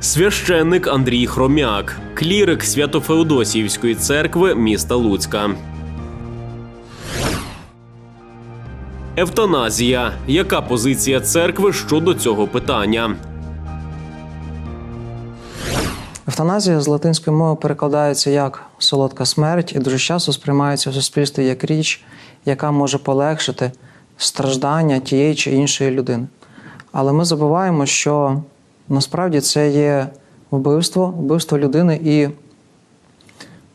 Священник Андрій Хромяк, клірик Свято-Феодосіївської церкви міста Луцька. Евтаназія. Яка позиція церкви щодо цього питання? Евтаназія з латинської мови перекладається як солодка смерть і дуже часто сприймається в суспільстві як річ, яка може полегшити страждання тієї чи іншої людини. Але ми забуваємо, що насправді це є вбивство, вбивство людини, і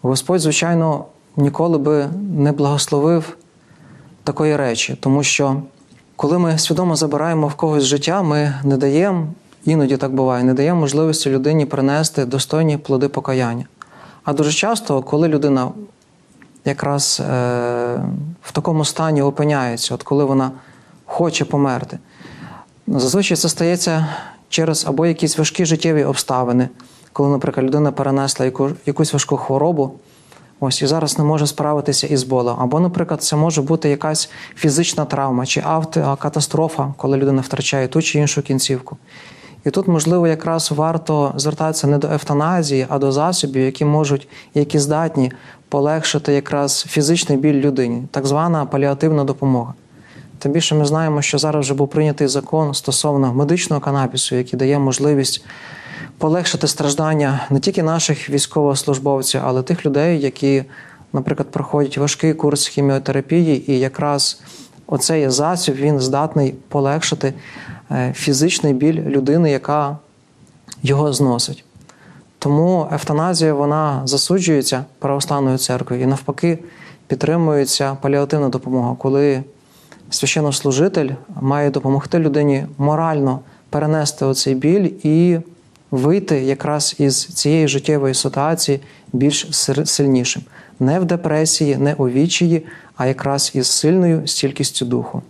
Господь, звичайно, ніколи би не благословив такої речі, тому що коли ми свідомо забираємо в когось життя, ми не даємо, іноді так буває, не даємо можливості людині принести достойні плоди покаяння. А дуже часто, коли людина якраз е, в такому стані опиняється, от коли вона хоче померти, зазвичай це стається через або якісь важкі життєві обставини, коли, наприклад, людина перенесла яку, якусь важку хворобу. Ось і зараз не може справитися із болем. Або, наприклад, це може бути якась фізична травма чи автокатастрофа, коли людина втрачає ту чи іншу кінцівку. І тут, можливо, якраз варто звертатися не до евтаназії, а до засобів, які можуть, які здатні полегшити якраз фізичний біль людині, так звана паліативна допомога. Тим більше ми знаємо, що зараз вже був прийнятий закон стосовно медичного канабісу, який дає можливість полегшити страждання не тільки наших військовослужбовців, але тих людей, які, наприклад, проходять важкий курс хіміотерапії, і якраз оцей засіб він здатний полегшити е, фізичний біль людини, яка його зносить. Тому евтаназія вона засуджується православною церквою і навпаки підтримується паліативна допомога, коли священнослужитель має допомогти людині морально перенести оцей біль і вийти якраз із цієї життєвої ситуації більш сильнішим. Не в депресії, не у вічії, а якраз із сильною стількістю духу.